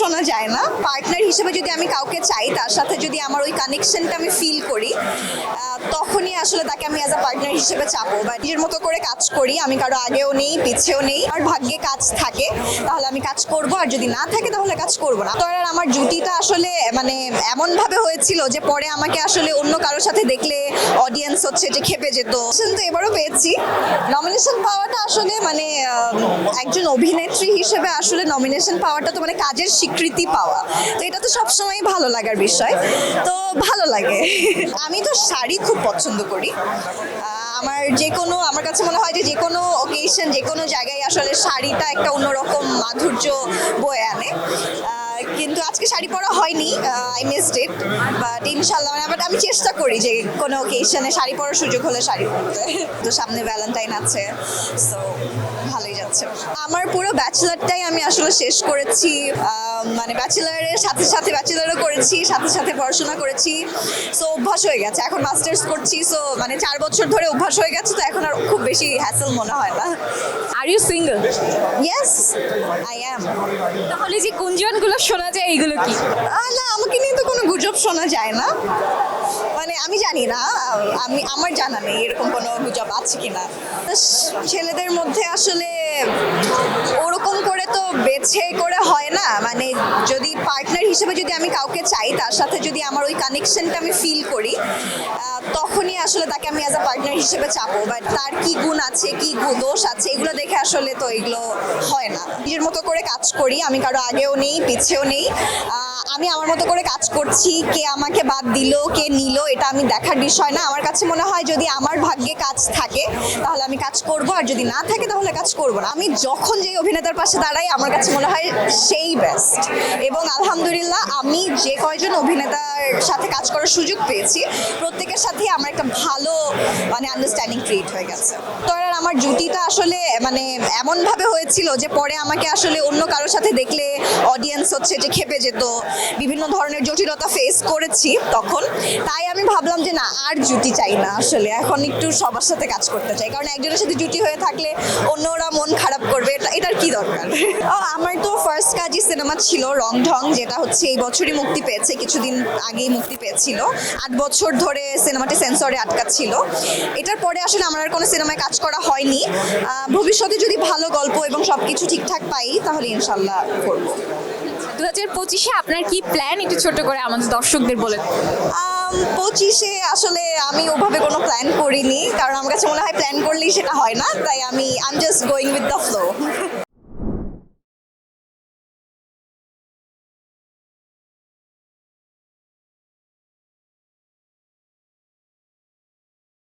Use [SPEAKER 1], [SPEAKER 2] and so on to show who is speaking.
[SPEAKER 1] শোনা যায় না। পার্টনার হিসেবে যদি আমি কাউকে চাই, তার সাথে যদি আমার ওই কানেকশনটা আমি ফিল করি তখনই আসলে তাকে আমি অ্যাজ আ পার্টনার হিসেবে চাপো বা নিজের মতো করে কাজ করি, আমি কারও আগেও নেই, পিছেও নেই আর ভাগ্যে কাজ থাকে, তাহলে আমি কাজ করব। আর যদি না থাকে, তাহলে কাজ করব না। তো আর আমার জুটিটা আসলে মানে এমনভাবে হয়েছিল যে পরে আমাকে আসলে অন্য কারোর সাথে দেখলে অডিয়েন্স হচ্ছে যে খেপে যেত। তো এবারও পেয়েছি। নমিনেশন পাওয়াটা আসলে মানে একজন অভিনেত্রী হিসেবে আসলে নমিনেশন পাওয়াটা তো মানে কাজের স্বীকৃতি পাওয়া। তো এটা তো সবসময় ভালো লাগার বিষয়। তো ভালো লাগে। আমি তো শাড়ি খুব পছন্দ করি। আমার যে কোনো, আমার কাছে মনে হয় যে যে কোনো ওকেশন যে কোনো জায়গায় আসলে শাড়িটা একটা অন্যরকম মাধুর্য বয়ে আনে। কিন্তু আজকে শাড়ি পরা হয়নি আই মিসড ইট বাট ইনশাল্লাহ বাট আমি চেষ্টা করি যে কোনো অকেশনে শাড়ি পরার সুযোগ হলে শাড়ি পরতে। তো সামনে ভ্যালেন্টাইন আছে সো ভালোই যাচ্ছে। আমার পুরো ব্যাচেলারটাই আমি আসলে শেষ করেছি মানে ব্যাচেলারের সাথে সাথে ব্যাচেলারও করেছি, সাথে সাথে পড়াশোনা করেছি সো অভ্যাস হয়ে গেছে। এখন মাস্টার্স করছি সো মানে চার বছর ধরে অভ্যাস হয়ে গেছে, তো এখন আর খুব বেশি হ্যাসেল মনে হয় না।
[SPEAKER 2] You single
[SPEAKER 1] yes I am
[SPEAKER 2] তাহলে যে গুঞ্জনগুলো শোনা যায় এইগুলো কি?
[SPEAKER 1] না আমাকে নিয়ে তো কোনো গুজব শোনা যায় না। মানে আমি জানি না আমি আমার জানা নেই এরকম কোনো গুজব আছে কিনা। ছেলেদের মধ্যে আসলে ওরকম করে তো বেছে করে হয় না। মানে যদি পার্টনার হিসেবে যদি আমি কাউকে চাই তার সাথে যদি আমার ওই কানেকশনটা আমি ফিল করি তখনই আসলে তাকে আমি অ্যাজ আ পার্টনার হিসেবে চাপো বাট তার কি গুণ আছে, কি দোষ আছে, এগুলো দেখে আসলে তো এগুলো হয় না। নিজের মতো করে কাজ করি, আমি কারও আগেও নেই, পিছেও নেই। আমি আমার মতো করে কাজ করছি, কে আমাকে বাদ দিল, কে নিল, এটা আমি দেখার বিষয় না। আমার কাছে মনে হয় যদি আমার ভাগ্যে কাজ থাকে, তাহলে আমি কাজ করব। আর যদি না থাকে, তাহলে কাজ করব না। আমি যখন যে অভিনেতার পাশে দাঁড়াই, আমার কাছে মনে হয় সেই বেস্ট এবং আলহামদুলিল্লাহ, আমি যে কয়জন অভিনেতার সাথে কাজ করার সুযোগ পেয়েছি, প্রত্যেকের সাথে আমার একটা ভালো মানে আন্ডারস্ট্যান্ডিং ক্রিয়েট হয়ে গেছে। তো আর আমার জুটিটা আসলে মানে এমন ভাবে হয়েছিল যে পরে আমাকে আসলে অন্য কারোর সাথে দেখলে অডিয়েন্স হচ্ছে যে খেপে যেত, বিভিন্ন ধরনের জটিলতা ফেস করেছি তখন। তাই আমি ভাবলাম যে না, আর জুটি চাই না আসলে। এখন একটু সবার সাথে কাজ করতে চাই। কারণ একজনের সাথে জুটি হয়ে থাকলে অন্যরা মন খারাপ করবে। এটার কি দরকার? ও, আমার তো ফার্স্ট কাজই সিনেমা ছিল রং ঢং যেটা হচ্ছে এই বছরই মুক্তি পেয়েছে কিছুদিন আগেই মুক্তি পেয়েছিল। আট বছর ধরে সিনেমাটি সেন্সরে আটকা ছিল এটার পরে আসলে আমার আর কোনো সিনেমায় কাজ করা হয়নি। ভবিষ্যতে যদি ভালো গল্প এবং সব কিছু ঠিকঠাক পাই তাহলে ইনশাল্লাহ করব।
[SPEAKER 2] দু হাজার পঁচিশে আপনার কি প্ল্যান একটু ছোট করে আমাদের দর্শকদের বলে
[SPEAKER 1] পঁচিশে আসলে আমি ওভাবে কোনো প্ল্যান করিনি, কারণ আমার কাছে মনে হয় প্ল্যান করলেই সেটা হয় না, তাই আমি I am just going with the flow